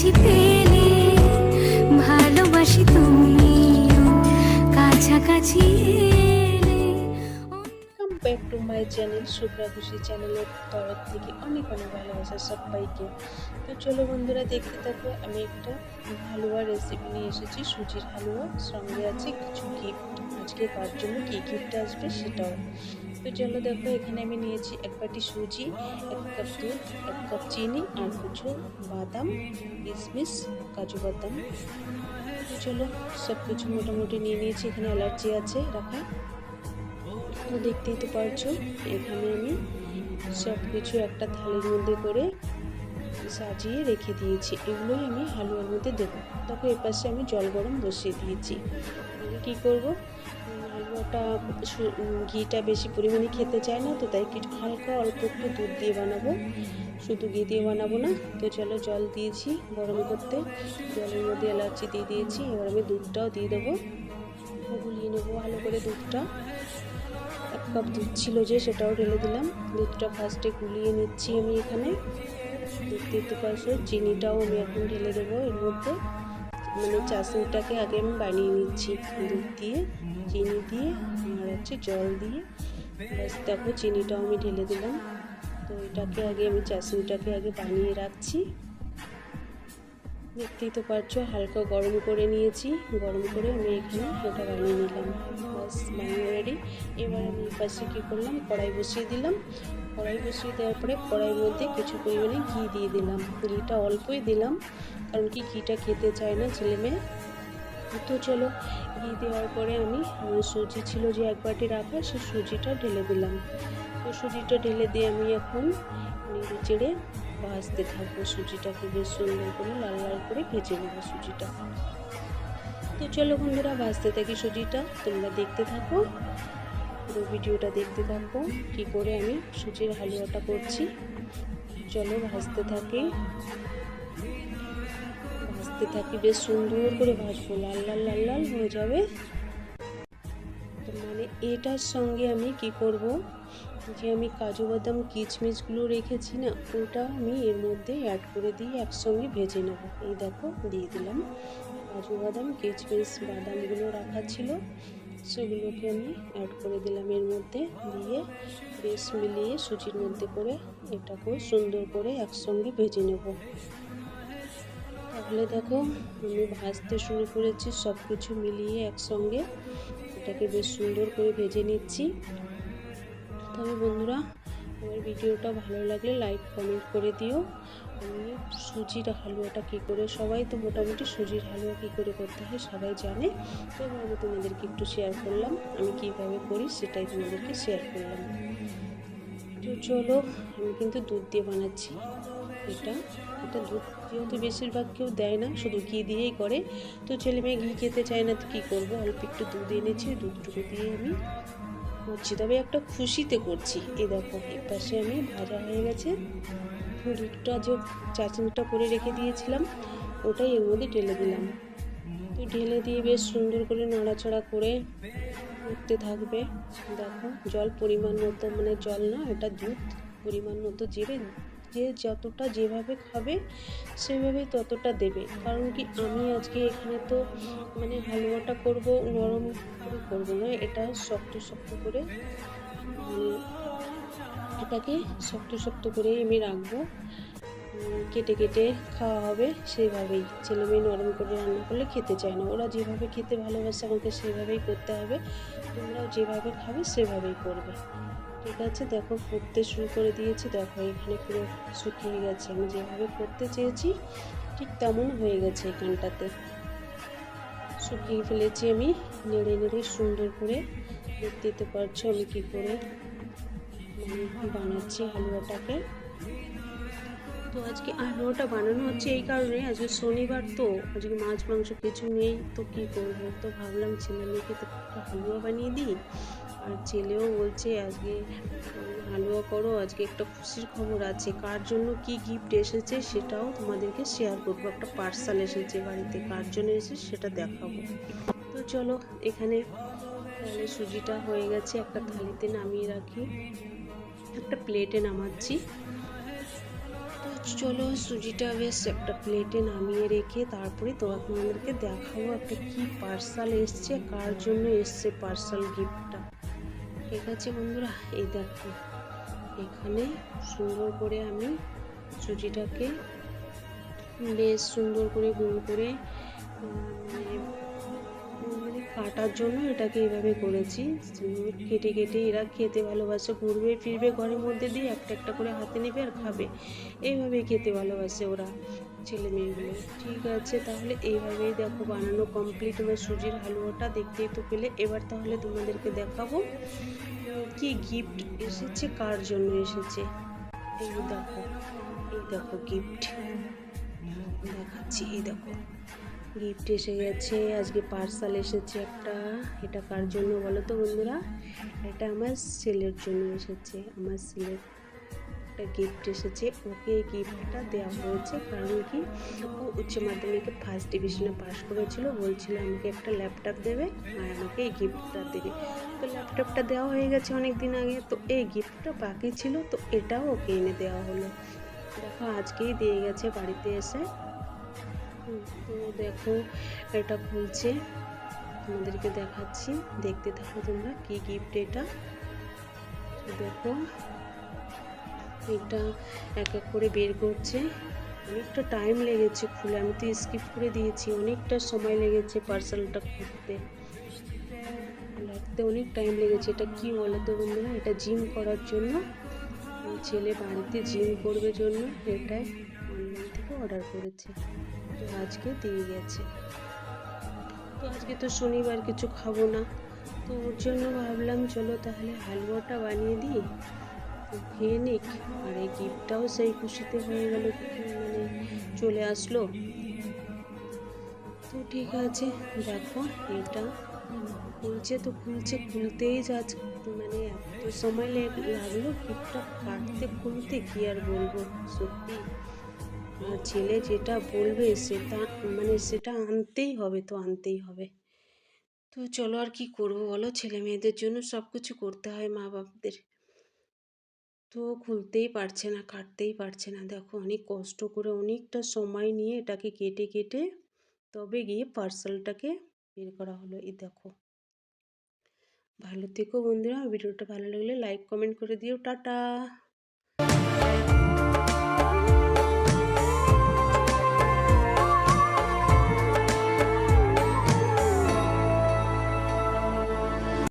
কাছে পেলে ভালোবাসি তুমি। কাছাকাছি back to my channel Supra Khushi চ্যানেলের তরফ থেকে অনেক অনেক ভালোবাসা সবাইকে। তো চলো বন্ধুরা, দেখতে থাকো, আমি একটা হালুয়া রেসিপি নিয়ে এসেছি। সুজির হালুয়া, সঙ্গে আছে কিছু গিফট আজকে কার জন্য কী গিফট আসবে সেটাও। তো জন্য দেখো, এখানে আমি নিয়েছি এক বাটি সুজি, এক কাপ দুধ, এক কাপ চিনি, আর কিছু বাদাম কিশমিশ কাজু বাদাম। চলো সব কিছু মোটামুটি নিয়ে নিয়েছি, এখানে অ্যালার্জি আছে, রাখা। তো দেখতেই তো পারছ, এখানে আমি সব কিছু একটা থালির মধ্যে করে সাজিয়ে রেখে দিয়েছি। এগুলোই আমি হালুয়ার মধ্যে দেবো। তখন এপাশে আমি জল গরম বসিয়ে দিয়েছি। কী করব? উম, ঘিটা বেশি পরিমাণে খেতে চায় না তো তাই কিছু হালকা অল্প একটু দুধ দিয়ে বানাবো। শুধু ঘি দিয়ে বানাবো না তো চলো জল দিয়েছি গরম করতে। জলের মধ্যে এলাচি দিয়ে দিয়েছি এবার আমি দুধটাও দিয়ে দেবো। গুলিয়ে নেব ভালো করে দুধটা। এক কাপ দুধ ছিল যে সেটাও ঢেলে দিলাম। দুধটা ফার্স্টে গুলিয়ে নিচ্ছি আমি এখানে। দেখতে পারছ চিনিটাও আমি এখন ঢেলে দেবো এর মধ্যে। মানে চাশনিটাকে আগে আমি বানিয়ে নিচ্ছি দুধ দিয়ে, চিনি দিয়ে আর হচ্ছে জল দিয়ে। ব্যাস, দেখো চিনিটাও আমি ঢেলে দিলাম। তো এটাকে আগে আমি চাশনিটাকে আগে বানিয়ে রাখছি। দেখতেই তো পারছ, হালকা গরম করে নিয়েছি। গরম করে আমি এখানে ওটা বানিয়ে নিলাম। ব্যাস, বানিয়ে রেডি এবার আমি পাশে কী করলাম, কড়াই বসিয়ে দিলাম। কড়াই বসিয়ে দেওয়ার পরে কড়াইয়ের মধ্যে কিছু পরিমাণে ঘি দিয়ে দিলাম। ঘিটা অল্পই দিলাম, কারণ কি ঘিটা খেতে চায় না ছেলে মেয়ে। তো চলো, ঘি দেওয়ার পরে আমি সুজি ছিল যে এক বাটি রাখা, সে সুজিটা ঢেলে দিলাম। তো সুজিটা ঢেলে দিয়ে আমি এখন নেড়ে চেড়ে ভাজতে থাকব সুজিটাকে, বেশ সুন্দর করে, লাল লাল করে ভেজে নেব সুজিটা। তো চলো বন্ধুরা, ভাজতে থাকি সুজিটা, তোমরা দেখতে থাকো। পুরো ভিডিওটা দেখতে থাকো কি করে আমি সুজির হালুয়াটা করছি। চলো ভাজতে থাকি। ভাজতে থাকি, বেশ সুন্দর করে ভাজবো। লাল লাল লাল লাল হয়ে যাবে। মানে এটার সঙ্গে আমি কি করব? যে আমি কাজু বাদাম, কিচমিচগুলো রেখেছি না, ওটা আমি এর মধ্যে অ্যাড করে দিয়ে একসঙ্গে ভেজে নেব। এই দেখো, দিয়ে দিলাম। কাজু বাদাম, কিচমিচ, বাদামগুলো রাখা ছিল। সেগুলোকে আমি অ্যাড করে দিলাম। এর মধ্যে দিয়ে বেশ মিলিয়ে সুজির মধ্যে করে এটাকেও সুন্দর করে একসঙ্গে ভেজে নেব। তাহলে দেখো, আমি ভাজতে শুরু করেছি সব কিছু মিলিয়ে একসঙ্গে এটাকে বেশ সুন্দর করে ভেজে নিচ্ছি। তবে বন্ধুরা আমার ভিডিওটা ভালো লাগলে লাইক কমেন্ট করে দিও। আমি সুজির হালুয়াটা কী করে, সবাই তো মোটামুটি সুজির হালুয়া কী করে করতে হয় সবাই জানে। তো আমি তোমাদেরকে একটু শেয়ার করলাম, আমি কীভাবে করি সেটাই তোমাদেরকে শেয়ার করলাম। তো চলো, আমি কিন্তু দুধ দিয়ে বানাচ্ছি এটা। এটা দুধ যেহেতু বেশিরভাগ কেউ দেয় না, শুধু ঘি দিয়েই করে। তো ছেলে মেয়ে ঘি খেতে চায় না, তো কী করব? অল্প একটু দুধ এনেছি, দুধটুকু দিয়ে আমি করছি। তবে একটা খুশিতে করছি। এই দেখো পাশে আমি ভাজা হয়ে গেছে। দুধটা যে চাটনিটা করে রেখে দিয়েছিলাম, ওটাই এর মধ্যে ঢেলে দিলাম। তো ঢেলে দিয়ে বেশ সুন্দর করে নড়াচড়া করে উঠতে থাকবে। দেখো, জল পরিমাণ মতো মানে জল না, এটা দুধ পরিমাণ মতো যেবে যে যতটা যেভাবে খাবে, সেভাবেই ততটা দেবে। কারণ কি, আমি আজকে এখানে তো মানে হালুয়াটা করব নরম করে করব না এটা শক্ত শক্ত করে এটাকে শক্ত শক্ত করে আমি রাখব। কেটে কেটে খাওয়া হবে সেভাবেই। ছেলে মেয়ে নরম করে রান্না করলে খেতে চায় না। ওরা যেভাবে খেতে ভালোবাসে আমাকে সেভাবেই করতে হবে। তোমরাও যেভাবে খাবে সেভাবেই করবে। ঠিক আছে, দেখো ফুটতে শুরু করে দিয়েছি। দেখো এখানে পুরো শুকিয়ে গেছে। আমি যেভাবে করতে চেয়েছি, ঠিক তেমন হয়ে গেছে এখানটাতে। শুকিয়ে ফেলেছি আমি, নেড়ে নেড়ে সুন্দর করে দেখতে দিতে পারছ আমি কী করে? বানাচ্ছি হালুয়াটাকে। তো আজকে হালুয়াটা বানানো হচ্ছে এই কারণে, আজকে শনিবার তো, আজকে মাছ, মাংস কিছু নেই, তো কী করব? তো ভাবলাম ছেলে মেয়েকে তো হালুয়া বানিয়ে দিই। আর ছেলেও বলছে, আজকে হালুয়া করো, আজকে একটা খুশির খবর আছে। কার জন্য কি গিফট এসেছে সেটাও তোমাদেরকে শেয়ার করব। একটা পার্সাল এসেছে বাড়িতে, কার জন্য এসেছে সেটা দেখাবো। তো চলো, এখানে তাহলে সুজিটা হয়ে গেছে, একটা থালিতে নামিয়ে রাখি, একটা প্লেটে নামাচ্ছি। তো চলো, সুজিটা বেশ একটা প্লেটে নামিয়ে রেখে তারপরে তো আপনাদেরকে দেখাবো একটা কি পার্সাল এসছে, কার জন্য এসছে পার্সাল গিফটটা ঠিক আছে বন্ধুরা? এই দেখো, এখানে সুন্দর করে আমি সুজিটাকে বেশ সুন্দর করে গুঁড়ো করে মানে কাটার জন্য এটাকে এভাবে করেছি। কেটে কেটে এরা খেতে ভালোবাসে, ঘুরবে, ফিরবে, ঘরের মধ্যে দিয়ে একটা একটা করে হাতে নেবে আর খাবে। এইভাবে খেতে ভালোবাসে ওরা ছেলে মেয়েগুলো। ঠিক আছে, তাহলে এইভাবেই দেখো বানানো কমপ্লিট আমার সুজির হালুয়াটা দেখতেই তো পেলে। এবার তাহলে তোমাদেরকে দেখাবো কি গিফট এসেছে, কার জন্য এসেছে। এই দেখো এই দেখো গিফট দেখাচ্ছি, এই দেখো। গিফট এসে গেছে, আজকে পার্সাল এসেছে একটা। এটা কার জন্য বলো তো বন্ধুরা? এটা আমার ছেলের জন্য এসেছে, আমার ছেলের একটা গিফট এসেছে। ওকে এই গিফটটা দেওয়া হয়েছে কারণ কি, ও উচ্চ মাধ্যমিকে ফার্স্ট ডিভিশনে পাশ করেছিল, বলছিল আমাকে একটা ল্যাপটপ দেবে আর আমাকে এই গিফটটা দেবে। তো ল্যাপটপটা দেওয়া হয়ে গেছে অনেক দিন আগে, তো এই গিফটটা বাকি ছিল, তো এটাও ওকে এনে দেওয়া হলো। দেখো আজকেই দিয়ে গেছে বাড়িতে এসে। তো দেখো, এটা খুলছে। তোমাদেরকে দেখাচ্ছি। দেখতে থাকো তোমরা কি গিফট এটা। দেখো, এটা এক এক করে বের করছে। অনেকটা টাইম লেগেছে খুলে। আমি তো স্কিপ করে দিয়েছি। অনেকটা সময় লেগেছে পার্সেলটা খুলতে। লাগতে অনেক টাইম লেগেছে। এটা কি বলো তো বন্ধুরা? এটা জিম করার জন্য। ছেলে বাড়িতে জিম করবে জন্য। এটাই অনলাইন থেকে অর্ডার করেছে। আজকে দিয়ে গেছে তো আজকে তো শনিবার কিছু খাব না। তো ওর জন্য ভাবলাম, চলো তাহলে হালুয়াটা বানিয়ে দিই। খেয়ে নিক। আর এই গিফটটাও সেই খুশিতে হয়ে গেল মানে চলে আসলো। তো ঠিক আছে, দেখো এটা খুলছে তো খুলছে খুলতেই যাচ্ছে মানে এত সময় লাগল গিফটটা কাটতে খুলতে কি আর বলব, সত্যি। ছেলে যেটা বলবে সেটা মানে সেটা আনতেই হবে, তো আনতেই হবে। তো চলো আর কি করব বলো? ছেলে মেয়েদের জন্য সব কিছু করতে হয় মা বাপদের তো খুলতেই পারছে না, কাটতেই পারছে না। দেখো অনেক কষ্ট করে অনেকটা সময় নিয়ে এটাকে কেটে কেটে তবে গিয়ে পার্সেলটাকে বের করা হলো। এই দেখো। ভালো থেকো বন্ধুরা, ভিডিওটা ভালো লাগলে লাইক, কমেন্ট করে দিও। টাটা!